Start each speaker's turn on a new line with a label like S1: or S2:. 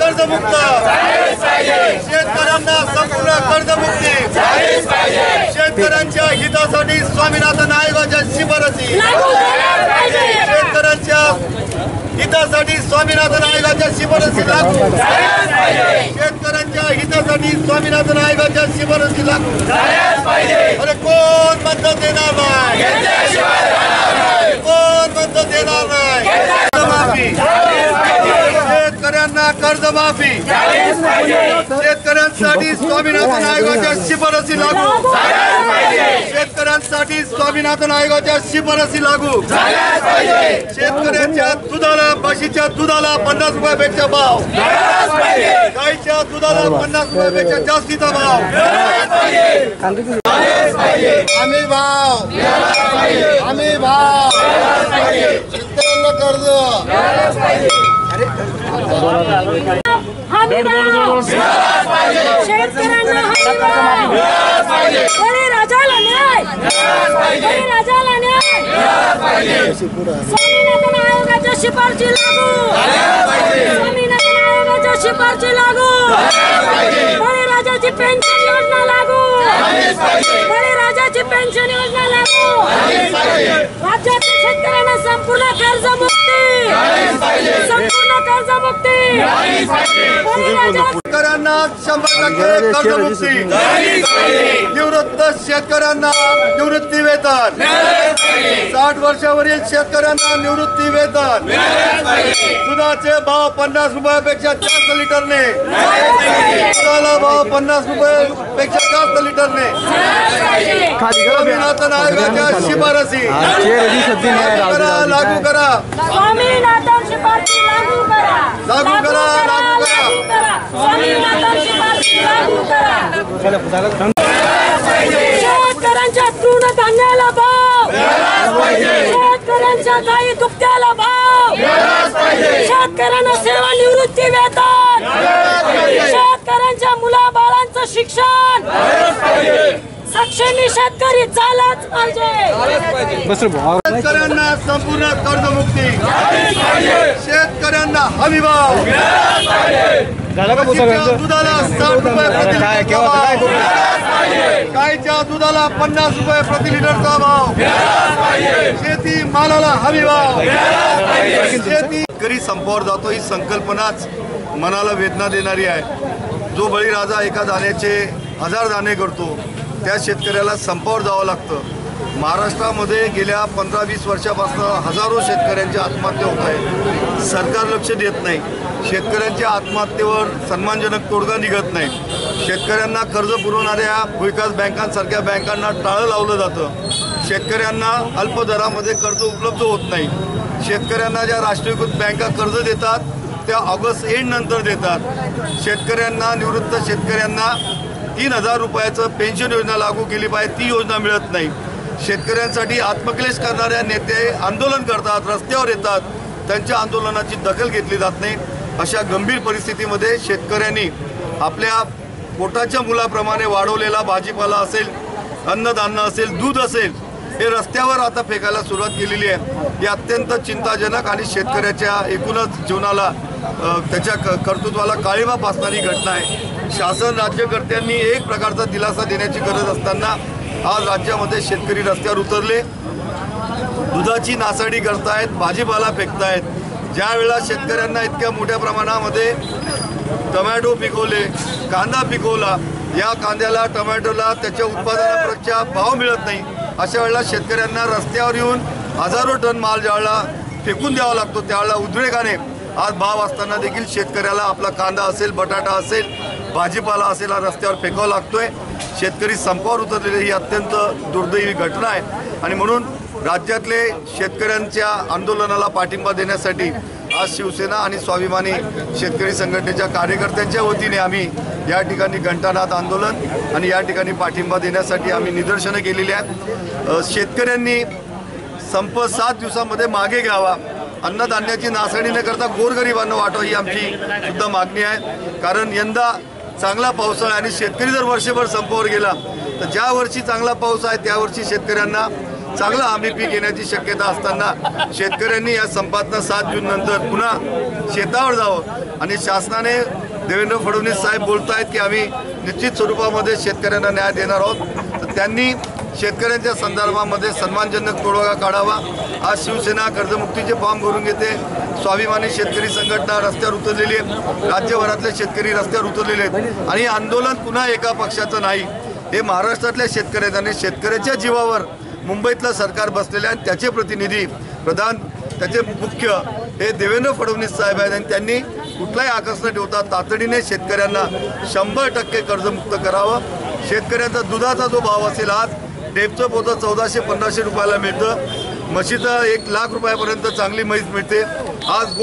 S1: कर्जमुक्त. शेतकऱ्यांना संपूर्ण कर्जमुक्ती. शेतकऱ्यांच्या हितासाठी स्वामीनाथन आयोगाच्या शिफारसी. शेतकऱ्यांच्या हितासाठी स्वामीनाथन आयोगाच्या शिफारसी लागू. शेतकऱ्यांच्या हितासाठी स्वामीनाथन आयोगाच्या शिफारसी लागू. अरे कोण मदत देणार नाही? कोण मदत देणार नाही? कर्जमाफी. शेतकऱ्यांसाठी स्वामीनाथन आयोगाच्या शिफारसी लागू. शेतकऱ्यांसाठी स्वामीनाथन आयोगाच्या शिफारसी लागू. शेतकऱ्यांच्या दुधाला म्हशीच्या दुधाला पन्नास रुपयापेक्षा भाव. गाईच्या दुधाला पन्नास रुपयापेक्षा जास्तीचा भाव. आम्ही भाव. आम्ही भाव. शेतकऱ्यांना कर्ज
S2: हमी भाव शेतकऱ्यांना हमी भाव बळीराजाला न्याय बळीराजाला न्याय स्वामीनाथन आयोगाच्या शिफारशी लागू! स्वामीनाथन आयोगाच्या शिफारशी लागू! बळीराजाची पेन्शन योजना लागू! बळीराजाची पेन्शन योजना लागू! राज्यातील शेतकऱ्यांना संपूर्ण कर्ज मुक्ती
S1: शेतकऱ्यांना शंभर टक्के कर्जमुक्ती! निवृत्त शेतकऱ्यांना निवृत्ती वेतन साठ वर्षावरील शेतकऱ्यांना निवृत्ती वेतन. दुधाचे भाव पन्नास रुपयापेक्षा जास्त लिटरने. दुधाला भाव पन्नास रुपयापेक्षा जास्त लिटरने. स्वामीनाथन आयोगाच्या शिफारसी. लागू करा लागू करा.
S2: लागू करा.
S1: लागू करा, लागू करा.
S2: लागू करा. स्वामीनाथन शिफारशी लागू करा. शेतकऱ्यांच्या तृण धान्याला भाव शेतकऱ्यांच्या गाई दुभत्याला भाव. शेतकऱ्यांना सेवानिवृत्ती वेतन शेतकऱ्यांच्या मुला बाळांचं झालाच पाहिजे.
S1: शेतकऱ्यांना संपूर्ण कर्जमुक्ती. शेतकऱ्यांना हमी भाव. म्हशीच्या दुधाला साठ रुपये गायच्या दुधाला पन्नास रुपये प्रति लिटरचा भाव. शेती मालाला हमी भाव. शेती शेतकरी संपावर जातो ही संकल्पनाच मनाला वेदना देणारी आहे. जो बळीराजा एका दाण्याचे हजार दाणे करतो त्या शेतकऱ्याला संपावर जावं लागतं. महाराष्ट्रामध्ये गेल्या पंधरा वीस वर्षापासून हजारो शेतकऱ्यांच्या आत्महत्या होत आहेत सरकार लक्ष देत नाही. शेतकऱ्यांच्या आत्महत्येवर सन्मानजनक तोडगा निघत नाही. शेतकऱ्यांना कर्ज पुरवणाऱ्या विकास बँकांसारख्या बँकांना टाळं लावलं जातं. शेतकऱ्यांना अल्प दरामध्ये कर्ज उपलब्ध होत नाही. शेतकऱ्यांना ज्या राष्ट्रीयकृत बँका कर्ज देतात त्या ऑगस्ट एंड नंतर देतात. शेतकऱ्यांना निवृत्त शेतकऱ्यांना तीन हजार रुपयाचं पेन्शन योजना लागू केली पाहिजे. ती योजना मिळत नाही. शेतकऱ्यांसाठी आत्मक्लेश करणाऱ्या नेते आंदोलन करतात रस्त्यावर येतात. त्यांच्या आंदोलनाची दखल घेतली जात नाही. अशा गंभीर परिस्थितीमध्ये शेतकऱ्यांनी आपल्या पोटाच्या मुलाप्रमाणे वाढवलेला भाजीपाला असेल अन्नधान्य असेल दूध असेल हे रस्त्यावर आता फेकायला सुरुवात केलेली आहे. ही अत्यंत चिंताजनक आणि शेतकऱ्याच्या एकूणच जीवनाला त्याच्या क- कर्तृत्वाला काळीमा फासणारी घटना आहे. शासन राज्यकर्त्यांनी एक प्रकारचा दिलासा देण्याची गरज असताना आज राज्यामध्ये शेतकरी रस्त्यावर उतरले. दुधाची नासाडी करतायत भाजीपाला फेकतायत. ज्या वेळेला शेतकऱ्यांना इतक्या मोठ्या प्रमाणामध्ये टमॅटो पिकवले कांदा पिकवला या कांद्याला टमॅटोला त्याच्या उत्पादनापेक्षा भाव मिळत नाही. अशा वेळेला शेतकऱ्यांना रस्त्यावर येऊन हजारो टन माल ज्यावेळेला फेकून द्यावा लागतो त्यावेळेला उद्रेकाने आज भाव असताना देखील शेतकऱ्याला आपला कांदा असेल बटाटा असेल भाजीपाला असेल हा रस्त्यावर फेकावा लागतोय. शेतकरी संपावर उतरलेली ही अत्यंत दुर्दैवी घटना आहे. आणि म्हणून राज्यातले शेतकऱ्यांच्या आंदोलनाला पाठिंबा देण्यासाठी आज शिवसेना आणि स्वाभिमानी शेतकरी संघटनेच्या कार्यकर्त्यांच्या वतीने आम्ही या ठिकाणी घंटानाथ आंदोलन आणि या ठिकाणी पाठिंबा देण्यासाठी आम्ही निदर्शनं केलेली आहेत. शेतकऱ्यांनी संप सात दिवसामध्ये मागे घ्यावा. अन्नधान्याची नासणी न करता गोरगरिबांना वाटावं ही आमची सुद्धा मागणी आहे. कारण यंदा चांगला पावसाळा आणि शेतकरी जर वर्षभर संपावर गेला तर ज्या वर्षी चांगला पाऊस आहे त्यावर्षी शेतकऱ्यांना चांगलं हमी पीक येण्याची शक्यता असताना शेतकऱ्यांनी या संपातनं सात जून नंतर पुन्हा शेतावर जावं. आणि शासनाने देवेंद्र फडणवीस साहेब बोलत आहेत की आम्ही निश्चित स्वरूपामध्ये शेतकऱ्यांना न्याय देणार आहोत. तर त्यांनी शेतकऱ्यांच्या संदर्भामध्ये सन्मानजनक तोडगा काढावा. आज शिवसेना कर्जमुक्तीचे फॉर्म भरून घेते. स्वाभिमानी शेतकरी संघटना रस्त्यावर उतरलेली आहे राज्यभरातले शेतकरी रस्त्यावर उतरलेले आहेत. आणि आंदोलन पुन्हा एका पक्षाचं नाही. हे महाराष्ट्रातल्या शेतकरी आणि शेतकऱ्याच्या जीवावर मुंबईतलं सरकार बसलेलं आहे आणि त्याचे प्रतिनिधी प्रधान त्याचे मुख्य हे देवेंद्र फडणवीस साहेब आहेत आणि त्यांनी कुठलाही आकर्षण ठेवता तातडीने शेतकऱ्यांना शंभर टक्के कर्जमुक्त करावं. शेतकऱ्यांचा दुधाचा जो भाव असेल आज डेपचं पोतं चौदाशे पन्नासशे रुपयाला मिळतं. म्हशीचं एक लाख रुपयापर्यंत चांगली म्हैस मिळते. आज